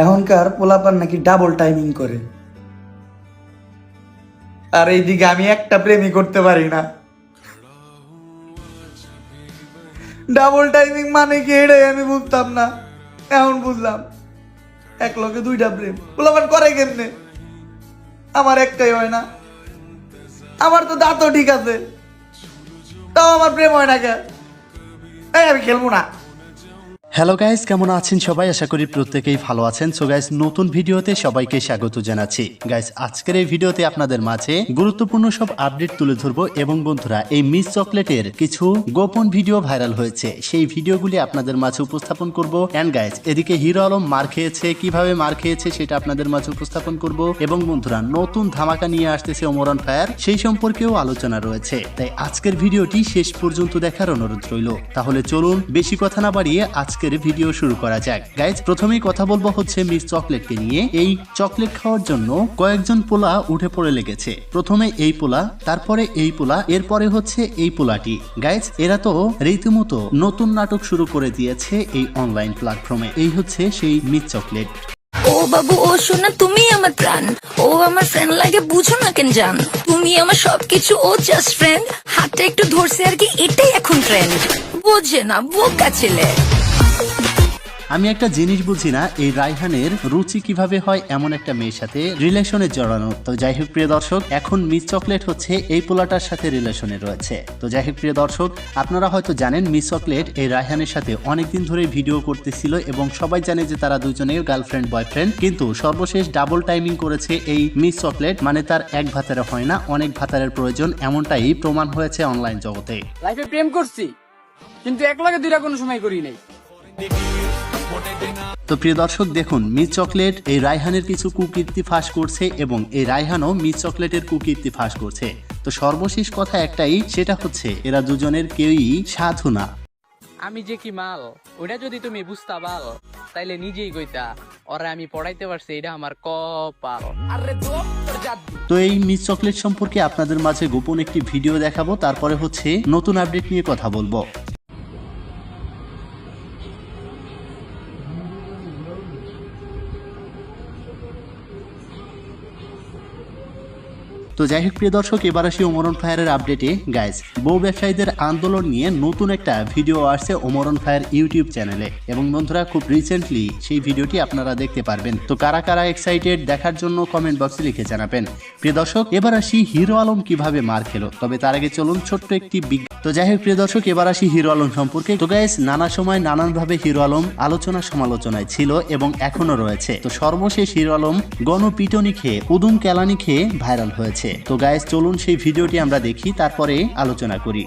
এখনকার পোলাপান নাকি ডাবল টাইমিং করে। আর এইদিকে আমি একটা প্রেমই করতে পারি না। ডাবল টাইমিং মানে কি এটাই আমি বুঝতাম না। এখন বুঝলাম, এক লগে দুইটা প্রেম। পোলাপান করে কেমনে? আমার একটাই হয় না। আমার তো দাঁতও ঠিক আছে। তাও আমার প্রেম হয় না কে? আমি খেলব না। হ্যালো গাইস কেমন আছেন সবাই? আশা করি প্রত্যেকেই ভালো আছেন। সো গাইস নতুন ভিডিওতে সবাইকে স্বাগত জানাচ্ছি। গাইস আজকের এই ভিডিওতে আপনাদের মাঝে গুরুত্বপূর্ণ সব আপডেট তুলে ধরবো এবং বন্ধুরা, এই মিস চকলেটের কিছু গোপন ভিডিও ভাইরাল হয়েছে। সেই ভিডিওগুলি আপনাদের মাঝে উপস্থাপন করব। এন্ড গাইস এদিকে হিরো আলম মার খেয়েছে, কীভাবে মার খেয়েছে সেটা আপনাদের মাঝে উপস্থাপন করব। এবং বন্ধুরা, নতুন ধামাকা নিয়ে আসতেছে ওমরন ফায়ার সেই সম্পর্কেও আলোচনা রয়েছে। তাই আজকের ভিডিওটি শেষ পর্যন্ত দেখার অনুরোধ রইল। তাহলে চলুন, বেশি কথা না বাড়িয়ে আজকের ভিডিও শুরু করা যাক। গাইজ প্রথমেই কথা বলব হচ্ছে মিস চকলেটকে নিয়ে। এই চকলেট খাওয়ার জন্য কয়েকজন পোলা উঠে পড়ে লেগেছে। প্রথমে এই পোলা, তারপরে এই পোলা, এরপরে হচ্ছে এই পোলাটি। গাইজ এরা তো রীতিমতো নতুন নাটক শুরু করে দিয়েছে এই অনলাইন প্ল্যাটফর্মে এই হচ্ছে সেই মিস চকলেট। ও বাবু, ও শোনা, তুমি আমার প্রাণ। ও আমার ফ্রেন্ড লাগে, বুঝো না কেন জান? তুমি আমার সবকিছু, ও জাস্ট ফ্রেন্ড হাতটা একটু ধরছে আর কি, এটাই এখন ট্রেন্ড বোঝে না, বোকা ছেলে। আমি একটা জিনিস বুঝি না, এই রায়হানের রুচি কীভাবে হয় এমন একটা মেয়ের সাথে রিলেশনে জড়ানো। তো যাই হোক, প্রিয় দর্শক, এখন মিস চকলেট হচ্ছে এই পোলাটার সাথে রিলেশনে রয়েছে। তো যাই হোক, প্রিয় দর্শক, আপনারা হয়তো জানেন মিস চকলেট এই রায়হানের সাথে অনেকদিন ধরে ভিডিও করতেছিল এবং সবাই জানে যে তারা দুজনে গার্লফ্রেন্ড, বয়ফ্রেন্ড, কিন্তু সর্বশেষ ডাবল টাইমিং করেছে এই মিস চকলেট। মানে তার এক ভাতারে হয় না, অনেক ভাতারের প্রয়োজন, এমনটাই প্রমাণ হয়েছে অনলাইন জগতে। লাইফে প্রেম করছি, কিন্তু এক লগে দুইটা কোনো সময় করি নাই। তো প্রিয় দর্শক দেখুন মিস চকলেট এই রায়হানের কিছু কুকীর্তি ফাঁস করছে এবং এই রায়হানও মিস চকলেটের কুকীর্তি ফাঁস করছে। তো সর্বশেষ কথা একটাই সেটা হচ্ছে এরা দুজনের কেউই সাধু না। আমি যে কি মাল? ওটা যদি তুমি বুঝতা পাল তাইলে নিজেই কইতা ওরা আমি পড়াইতে পারছি এটা আমার কপাল। আরে তো এই মিস চকলেট সম্পর্কে আপনাদের মাঝে গোপন একটি ভিডিও দেখাবো তারপরে হচ্ছে নতুন আপডেট নিয়ে কথা বলব। তো যাই হোক, প্রিয় দর্শক, এবার আসি ওমরন ফায়ারের আপডেটে গাইজ বউ ব্যবসায়ীদের আন্দোলন নিয়ে নতুন একটা ভিডিও আসছে ওমরন ফায়ার ইউটিউব চ্যানেলে এবং বন্ধুরা, খুব রিসেন্টলি সেই ভিডিওটি আপনারা দেখতে পারবেন। তো কারা কারা এক্সাইটেড দেখার জন্য কমেন্ট বক্সে লিখে জানাবেন। প্রিয় দর্শক, এবার আসি হিরো আলম কীভাবে মার খেলো। তবে তার আগে চলুন ছোট্ট একটি বিগ তো যাই হোক, প্রিয় দর্শক, এবার আসি হিরো আলম সম্পর্কে। তো গাইস নানা সময় নানানভাবে হিরো আলম আলোচনা সমালোচনায় ছিল এবং এখনও রয়েছে। তো সর্বশেষ হিরো আলম গণপিটনি খেয়ে, উদুম কেলানি খেয়ে ভাইরাল হয়েছে। তো গাইস চলুন সেই ভিডিওটি আমরা দেখি তারপরে আলোচনা করি।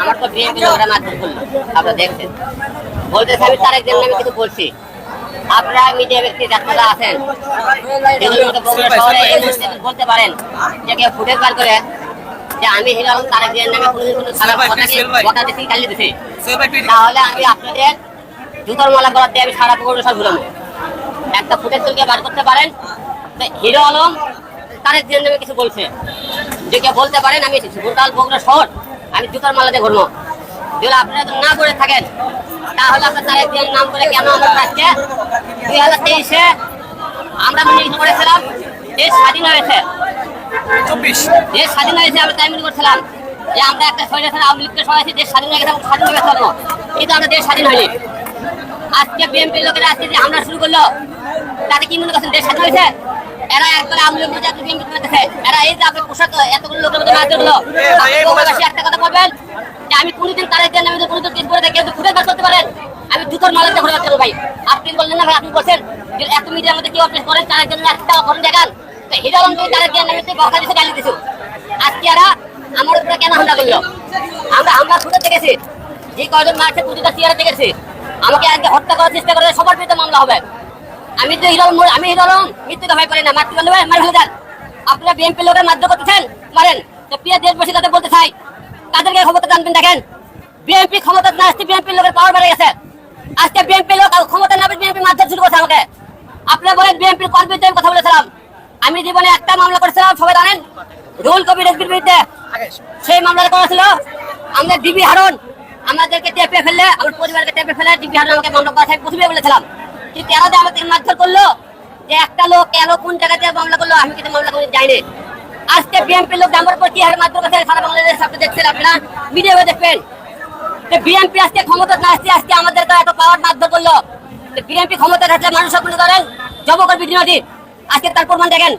আমার তো বিএনপি লোকেরা মারধর করল আপনারা দেখছেন বলতেছে আমি তার একদিন আমি কিছু বলছি আপনারা মিডিয়া ব্যক্তি আছেন বলতে পারেন যে কেউ ফুটেজ বার করে যে আমি তারেক নামে কোনোদিন কোনো খারাপ কথা গালি দিচ্ছি তাহলে আমি আপনাদের জুতোর মালা করার দিয়ে আমি সারা বগুড়া সব ঘুরাবো একটা ফুটেজ তুলকে বার করতে পারেন হিরো আলম তারেক জিয়ার নামে কিছু বলছে। যে কেউ বলতে পারেন আমি গোটাল বগুড়া শহর আমি জুতার মালাতে ঘুরবো। যেগুলো আপনারা যদি না করে থাকেন তাহলে আপনার তারেক জিয়ার নাম করে কেন আমরা আজকে দুই হাজার তেইশে আমরা মনে করেছিলাম দেশ স্বাধীন হয়েছে। দেশ স্বাধীন হয়েছে আমরা তাই মনে করছিলাম যে আমরা একটা শরীরে আওয়ামী লীগকে সবাই দেশ স্বাধীন হয়ে গেছে স্বাধীন হয়ে কিন্তু আমরা দেশ স্বাধীন হয়নি। আজকে বিএনপির লোকেরা আজকে যে হামলা শুরু করল তাতে কি মনে করছেন দেশ স্বাধীন হয়েছে? এরা একবারে লীগ জাতীয় বিএনপি করতেছে। এরা এই যে আপনার পোশাক এতগুলো লোকের মধ্যে মারতে হলো প্রবাসী একটা কথা বলবেন? যে আমি কোনোদিন তাদের জন্য আমি কোনোদিন কেস করে কেউ ফুটে বার করতে পারেন। আমি দুটোর মালাতে ঘুরে যাচ্ছি ভাই। আপনি বললেন না ভাই আপনি বলছেন যে এত মিডিয়ার মধ্যে কেউ আপনি করেন তারের জন্য একটা ঘটনা দেখান। তো হিরো আলম তুমি তারের জন্য আমি বকা দিতে গালি দিছো। আজকে এরা আমার উপরে কেন হামলা করল? আমরা হামলা ছুটে দেখেছি। যে কয়জন মারছে প্রতিটা চেয়ারে দেখেছি। আমাকে আজকে হত্যা করার চেষ্টা করে সবার বিরুদ্ধে মামলা হবে। আমি তো হিরো আলম- আমি হিরো আলম মৃত্যুকে ভয় করি না। পারলে ভাই মার ফেলে দেন। আপনারা বিএনপি লোকের মারধর করতেছেন? মারেন। তো প্রিয় দেশবাসী তাদের বলতে চাই তাদেরকে ক্ষমতা জানবেন দেখেন। বিএনপি ক্ষমতা না আসতে বিএনপি লোকের পাওয়ার বেড়ে গেছে। আজকে বিএনপি লোক ক্ষমতা না বিএনপি মারধর শুরু করছে আমাকে। আপনারা বলেন বিএনপির কর্মীদের আমি কথা বলেছিলাম? আমি জীবনে একটা মামলা করেছিলাম সবাই জানেন? রুল কবি রেজবির বিরুদ্ধে সেই মামলাটা করা ছিল। আমাদের ডিবি হারন আমাদেরকে টেপে ফেললে আমার পরিবারকে টেপে ফেলে, ডিবি আমাকে মামলা করা আমি প্রথমে বলেছিলাম। কিন্তু এরা যে আমাদের মারধর করল, যে একটা লোক কেন কোন জায়গাতে মামলা করল, আমি কিন্তু মামলা করে যাইনি। আজকে বিএনপি লোক আমার উপর কি হারে মারধর করছে, সারা বাংলাদেশ আপনি দেখছেন আপনারা ভিডিও দেখবেন। বিএনপি আজকে ক্ষমতা না আসছে আজকে আমাদের তো এত পাওয়ার মারধর করল। বিএনপি ক্ষমতা থাকলে মানুষ সকলে ধরেন জব করবি আজকে তার প্রমাণ দেখেন।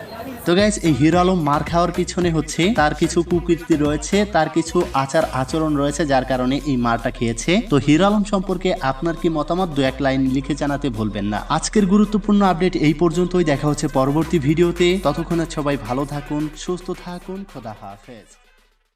তো গাইজ এই হিরো আলম মার খাওয়ার পিছনে হচ্ছে তার কিছু কুকীর্তি রয়েছে, তার কিছু আচার আচরণ রয়েছে যার কারণে এই মারটা খেয়েছে। তো হিরো আলম সম্পর্কে আপনার কি মতামত? দু এক লাইন লিখে জানাতে ভুলবেন না। আজকের গুরুত্বপূর্ণ আপডেট এই পর্যন্তই। দেখা হচ্ছে পরবর্তী ভিডিওতে। ততক্ষণে সবাই ভালো থাকুন, সুস্থ থাকুন। খোদা হাফেজ।